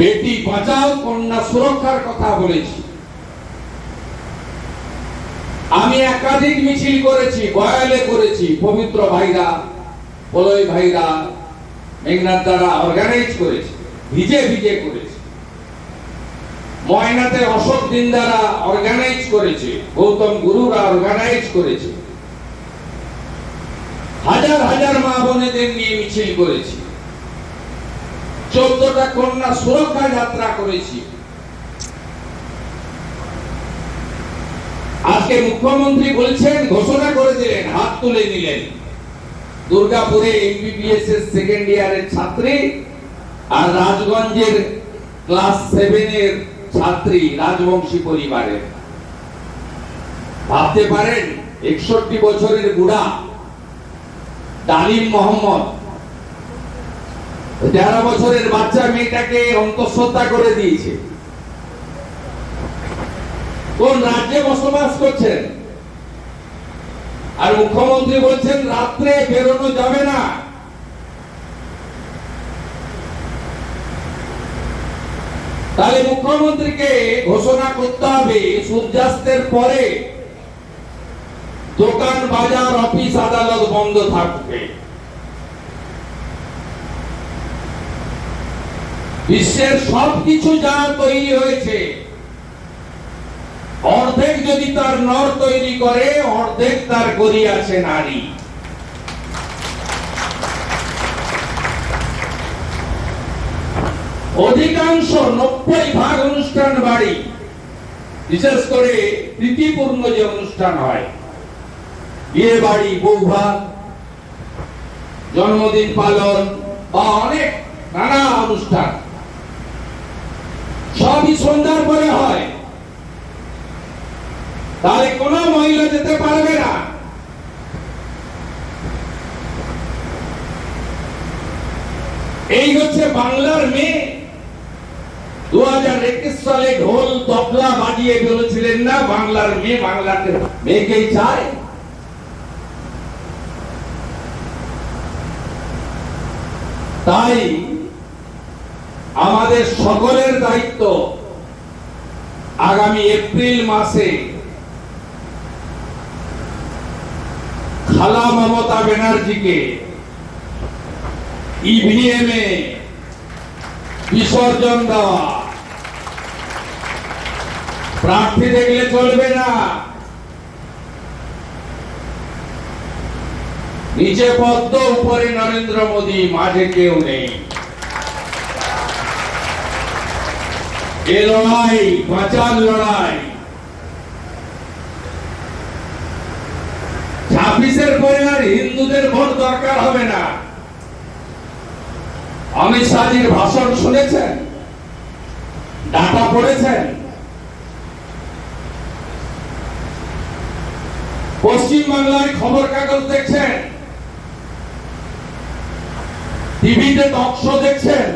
বেটি বাঁচাও, কন্যা সুরক্ষার কথা বলেছি। আমি একাধিক মিছিল করেছি, বয়ালে করেছি, পবিত্র ভাইরা পলয় ভাইরা মেঘনাথ দ্বারা অর্গানাইজ করেছি, ভিজে ভিজে করেছি। ময়নাতে অশোক দিন দ্বারা অর্গানাইজ করেছে, গৌতম গুরুরা অর্গানাইজ করেছে। হাজার হাজার মা বোনেদের নিয়ে মিছিল করেছি। চোদ্দটা কন্যা সুরক্ষা যাত্রা করেছি। আজকে মুখ্যমন্ত্রী বলছেন, ঘোষণা করে দিলেন, হাত তুলে নিলেন। দুর্গাপুরে এমবিবিএস এর সেকেন্ড ইয়ারের ছাত্রী আর রাজগঞ্জের ক্লাস সেভেনের ছাত্রী রাজবংশী পরিবারের ভাবতে পারেন, একষট্টি বছরের বুড়া, ডালিম মোহাম্মদ তেরো বছরের বাচ্চা মেয়েটাকে অন্তঃসত্ত্বা করে দিয়েছে। কোন রাজ্যে বসবাস করছেন? আর মুখ্যমন্ত্রী বলছেন, রাত্রে বেরোনো যাবে না। তাহলে মুখ্যমন্ত্রীকে ঘোষণা করতে হবে, সূর্যাস্তের পরে দোকান, বাজার, অফিস, আদালত বন্ধ থাকবে। বিশ্বের সবকিছু যা তৈরি হয়েছে, অর্ধেক যদি তার নর তৈরি করে, অর্ধেক তার করিয়াছে নারী। অধিকাংশ নব্বই ভাগ অনুষ্ঠান বাড়ি, বিশেষ করে প্রীতিপূর্ণ যে অনুষ্ঠান হয়, বিয়ে বাড়ি বৌভাত জন্মদিন পালন বা অনেক নানা অনুষ্ঠান। সবই সন্ধ্যার পরে হয়। তাহলে কোন মহিলা যেতে পারবে না। এই হচ্ছে বাংলার মেয়ে। দু হাজার একুশ সালে ঢোল তবলা বাজিয়ে বলেছিলেন না বাংলার মেয়ে বাংলাতে মেয়েকেই চায়। তাই আমাদের সকলের দায়িত্ব আগামী এপ্রিল মাসে খালা মমতা ব্যানার্জিকে ইভিএম এ বিসর্জন দেওয়া। প্রার্থী দেখলে চলবে না। নিচে পদ্ম উপরে নরেন্দ্র মোদী, মাঝে কেউ নেই। এ লড়াই বাঁচার লড়াই ছাব্বিশের পরে আর হিন্দুদের ভোট দরকার হবে না। অমিত শাহজির ভাষণ শুনেছেন? ডাটা পড়েছেন? পশ্চিম বাংলায় খবর কাগজ দেখছেন? টিভিতে টক শো দেখছেন?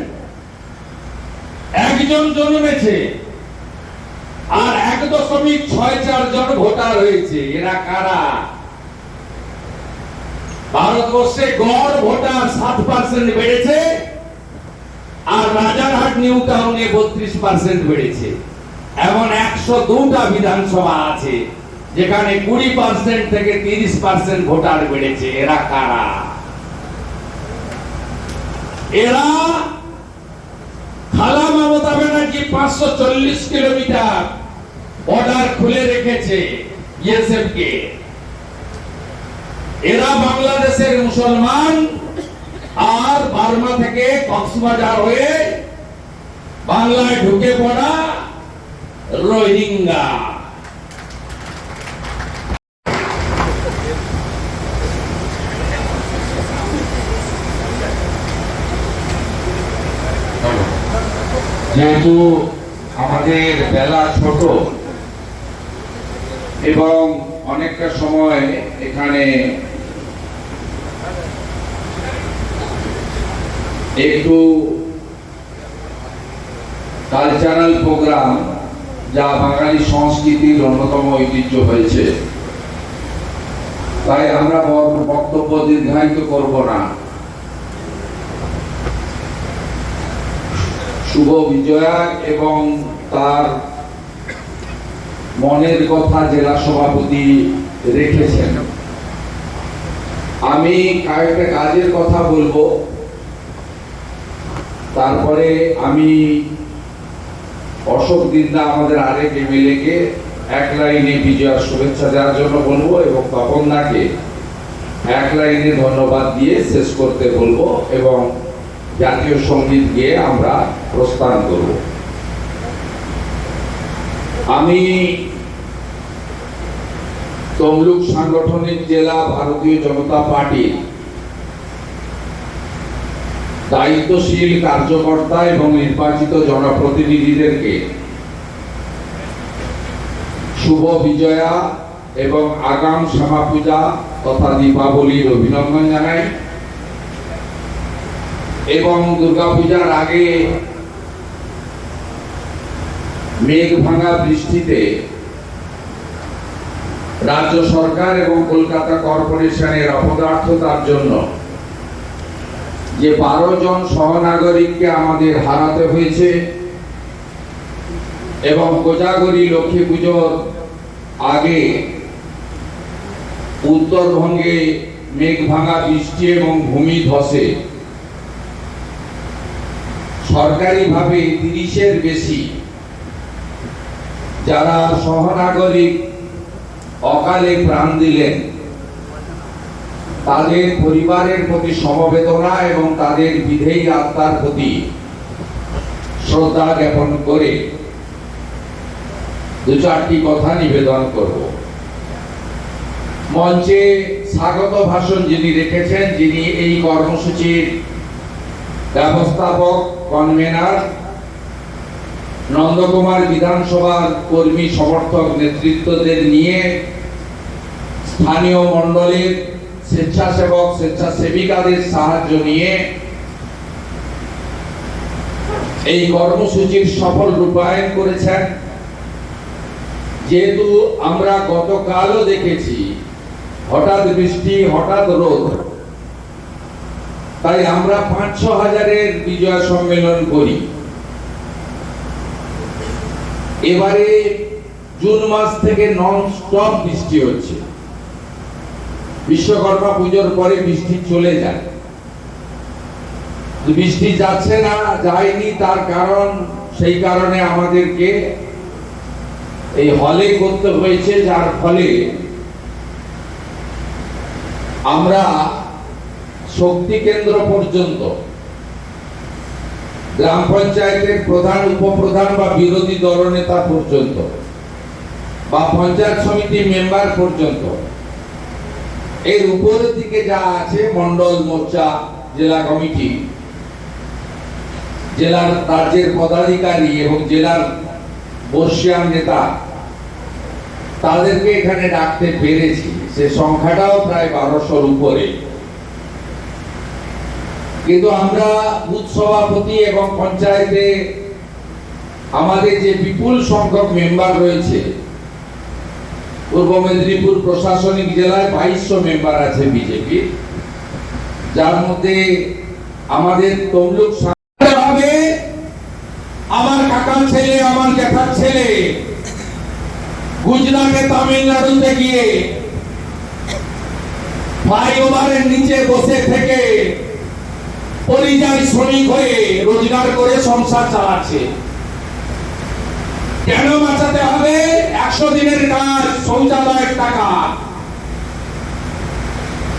একজন জন্মেছে আর এক দশমিক ছয় চার জন ভোটার হয়েছে। এরা কারা? ভারতবর্ষে গড় ভোটার সাত পার্সেন্ট বেড়েছে আর রাজারহাট, নিউ টাউনে বত্রিশ পার্সেন্ট বেড়েছে। এমন একশো দুটা বিধানসভা আছে যেখানে কুড়ি পার্সেন্ট থেকে তিরিশ পার্সেন্ট ভোটার বেড়েছে। এরা কারা? এরা খালা মমতা ব্যানার্জি পাঁচশো চল্লিশ কিলোমিটার খুলে রেখেছে এরা বাংলাদেশের মুসলমান আর বার্মা থেকে কক্সবাজার হয়ে বাংলায় ঢুকে পড়া রোহিঙ্গা। যেহেতু আমাদের বেলা ছোট, এবং অনেকটা সময় এখানে একটু কালচারাল প্রোগ্রাম যা বাঙালি সংস্কৃতির অন্যতম ঐতিহ্য হয়েছে। তাই আমরা বক্তব্য দীর্ঘায়িত করব না। শুভ বিজয়া এবং তার মনের কথা জেলা সভাপতি রেখেছেন। আমি কয়েকটা কাজের কথা বলব। তারপরে আমি অশোক দিন্দা আমাদের আরেক এমএলএ কে এক লাইনে বিজয়ার শুভেচ্ছা দেওয়ার জন্য বলব এবং তপনদাকে এক লাইনে ধন্যবাদ দিয়ে শেষ করতে বলব এবং জাতীয় সংগীত গিয়ে আমরা প্রস্থান করব। আমি তমলুক সাংগঠনিক জেলা ভারতীয় জনতা পার্টির দায়িত্বশীল কার্যকর্তা এবং নির্বাচিত জনপ্রতিনিধিদেরকে শুভ বিজয়া এবং আগাম শ্যামা পূজা তথা দীপাবলির অভিনন্দন জানাই। এবং দুর্গাপূজার আগে মেঘ ভাঙা বৃষ্টিতে রাজ্য সরকার এবং কলকাতা কর্পোরেশনের অপদার্থতার জন্য যে বারো জন সহনাগরিককে আমাদের হারাতে হয়েছে এবং কোজাগরি লক্ষ্মী পুজোর আগে উত্তরবঙ্গে মেঘ ভাঙা বৃষ্টি এবং ভূমি ধসে সরকারিভাবে তিরিশের বেশি। যারা সহনাগরিক অকালে প্রাণ দিলেন, তাদের পরিবারের প্রতি সমবেদনা এবং তাদের বিধেয়ী আত্মার প্রতি শ্রদ্ধা জ্ঞাপন করে দু চারটি কথা নিবেদন করব। মঞ্চে স্বাগত ভাষণ যিনি রেখেছেন, যিনি এই কর্মসূচির ব্যবস্থাপক, কনভেনার, নন্দকুমার বিধানসভার কর্মী সমর্থক নেতৃত্বদের নিয়ে স্থানীয় মণ্ডলের স্বেচ্ছাসেবক, স্বেচ্ছাসেবিকাদের সাহায্য নিয়ে এই কর্মসূচির সফল রূপায়ণ করেছেন। যেহেতু আমরা গতকালও দেখেছি, হঠাৎ বৃষ্টি, হঠাৎ রোদ তাই আমরা পাঁচশো হাজারের বিজয় সম্মেলন করি। এবারে জুন মাস থেকে নন স্টপ বৃষ্টি হচ্ছে। বিশ্বকর্মা পুজোর পরে বৃষ্টি চলে যায়। বৃষ্টি যাচ্ছে না, যায়নি, তার কারণ, সেই কারণে আমাদেরকে এই হলে করতে হয়েছে, যার ফলে আমরা শক্তি কেন্দ্র পর্যন্ত। গ্রাম পঞ্চায়েতের প্রধান, উপপ্রধান বা বিরোধী দলনেতা পর্যন্ত। বা পঞ্চায়েত সমিতি মেম্বার পর্যন্ত। এর উপরের দিকে যা আছে, মন্ডল মোর্চা, জেলা কমিটি। জেলার রাজ্যের পদাধিকারী এবং জেলার বর্ষিয়ান নেতা। তাদেরকে এখানে ডাকতে পেরেছি। সে সংখ্যাটাও প্রায় বারোশোর উপরে। কিন্তু আমরা বুথ সভাপতি এবং পঞ্চায়েতে আমাদের যে বিপুল সংখ্যক মেম্বার রয়েছে, পূর্ব মেদিনীপুর প্রশাসনিক জেলায় বাইশশো মেম্বার আছে বিজেপি, যার মধ্যে আমাদের তমলুক হবে আমার কাকার ছেলে, আমার জ্যাঠার ছেলে, গুজরাটে তামিলনাড়ুতে গিয়ে ফ্লাইওভারের নিচে বসে থেকে পরিযায়ী শ্রমিক হয়ে রোজগার করে সংসার চালাচ্ছে। কেন বাঁচাতে হবে? একশো দিনের কাজ, শৌচালয়ের টাকা।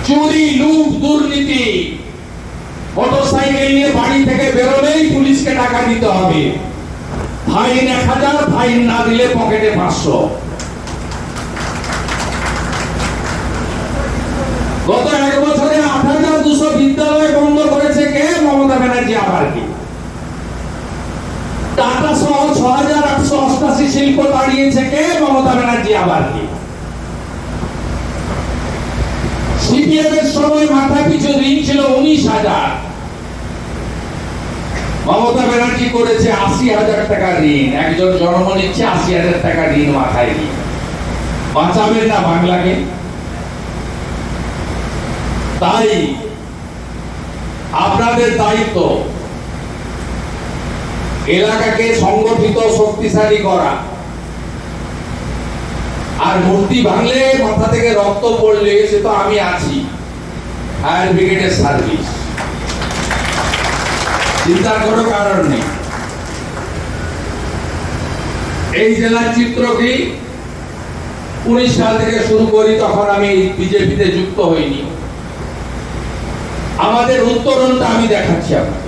চুরি, লুট, দুর্নীতি। মোটরসাইকেল নিয়ে বাড়ি থেকে বেরোলেই পুলিশকে টাকা দিতে হবে। ফাইন এক হাজার, ফাইন না দিলে পকেটে পাঁচশো গত এক বছরে আট হাজার দুশো বিদ্যালয় বন্ধ করেছে কে মমতা ব্যানার্জি আবার কি টাটা সহ ছ হাজার আটশো অষ্টাশি শিল্প দাঁড়িয়েছে কে? মমতা ব্যানার্জি আবার কি সিপিএম সময় মাথা পিছু ঋণ ছিল উনিশ হাজার। মমতা ব্যানার্জি করেছে আশি হাজার টাকা ঋণ। একজন জন্ম নিচ্ছে আশি হাজার টাকা ঋণ মাথায় ঋণ বাঁচাবেন না বাংলাকে। তাই আপনাদের দায়িত্ব এলাকাকে সংগঠিত, শক্তিশালী করা। আর মূর্তি ভাঙলে, মাথা থেকে রক্ত পড়লে, সে তো আমি আছি। ফায়ার ব্রিগেডের সার্ভিস। চিন্তার কোনো কারণ নেই। এই জেলার চিত্র কি? উনিশ সাল থেকে শুরু করি, তখন আমি বিজেপিতে যুক্ত হইনি। আমাদের উত্তরণটা আমি দেখাচ্ছি আপনাকে।